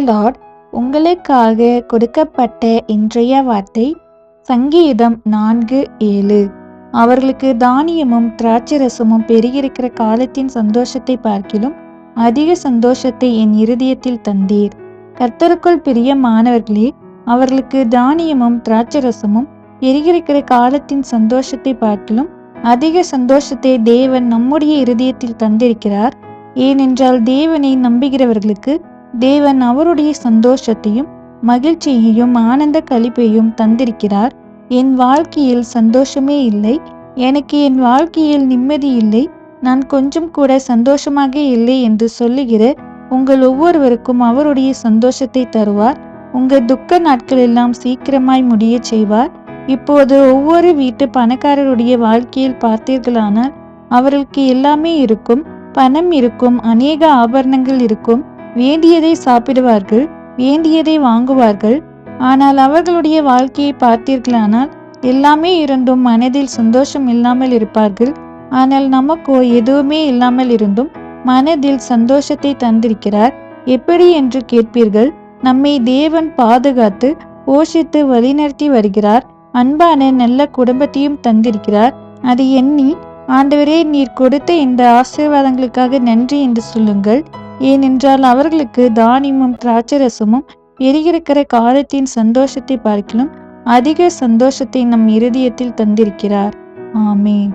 Lord உங்களுக்காக கொடுக்கப்பட்ட இன்றைய வார்த்தை சங்கீதம் நான்கு ஏழு. அவர்களுக்கு தானியமும் திராட்சரசமும் பெருகியிருக்கிற காலத்தின் சந்தோஷத்தை பார்க்கிலும் அதிக சந்தோஷத்தை என் இருதயத்தில் தந்தீர். கர்த்தருக்குள் பிரியமானவர்களே அவர்களுக்கு தானியமும் திராட்சரசமும் பெருகியிருக்கிற காலத்தின் சந்தோஷத்தை பார்க்கிலும் அதிக சந்தோஷத்தை தேவன் நம்முடைய இருதயத்தில் தந்திருக்கிறார். ஏனென்றால் தேவனை நம்புகிறவர்களுக்கு தேவன் அவருடைய சந்தோஷத்தையும் மகிழ்ச்சியையும் ஆனந்த கழிப்பையும் தந்திருக்கிறார். என் வாழ்க்கையில் சந்தோஷமே இல்லை. எனக்கு என் வாழ்க்கையில் நிம்மதி இல்லை. நான் கொஞ்சம் கூட சந்தோஷமாக இல்லை என்று சொல்லுகிற உங்கள் ஒவ்வொருவருக்கும் அவருடைய சந்தோஷத்தை தருவார். உங்கள் துக்க நாட்கள் எல்லாம் சீக்கிரமாய் முடியச் செய்வார். இப்போது ஒவ்வொரு வீட்டு பணக்காரருடைய வாழ்க்கையில் பார்த்தீர்களானால் அவர்களுக்கு எல்லாமே இருக்கும் பணம் இருக்கும் அநேக ஆபரணங்கள் இருக்கும் வேண்டியதை சாப்பிடுவார்கள் வேண்டியதை வாங்குவார்கள். ஆனால் அவர்களுடைய வாழ்க்கையை பார்த்தீர்களானால் எல்லாமே இருந்தும் மனதில் சந்தோஷம் இல்லாமல் இருப்பார்கள். ஆனால் நமக்கோ எதுவுமே இல்லாமல் இருந்தும் மனதில் சந்தோஷத்தை தந்திருக்கிறார். எப்படி என்று கேட்பீர்கள்? நம்மை தேவன் பாதுகாத்து போஷித்து வழிநடத்தி வருகிறார். அன்பான நல்ல குடும்பத்தையும் தந்திருக்கிறார். அதை எண்ணி ஆண்டவரே நீர் கொடுத்த இந்த ஆசீர்வாதங்களுக்காக நன்றி என்று சொல்லுங்கள். ஏனென்றால் அவர்களுக்கு தானியமும் திராட்சரசமும் எரிகிருக்கிற காலத்தின் சந்தோஷத்தை பார்க்கிலும் அதிக சந்தோஷத்தை நம் இருதயத்தில் தந்திருக்கிறார். ஆமேன்.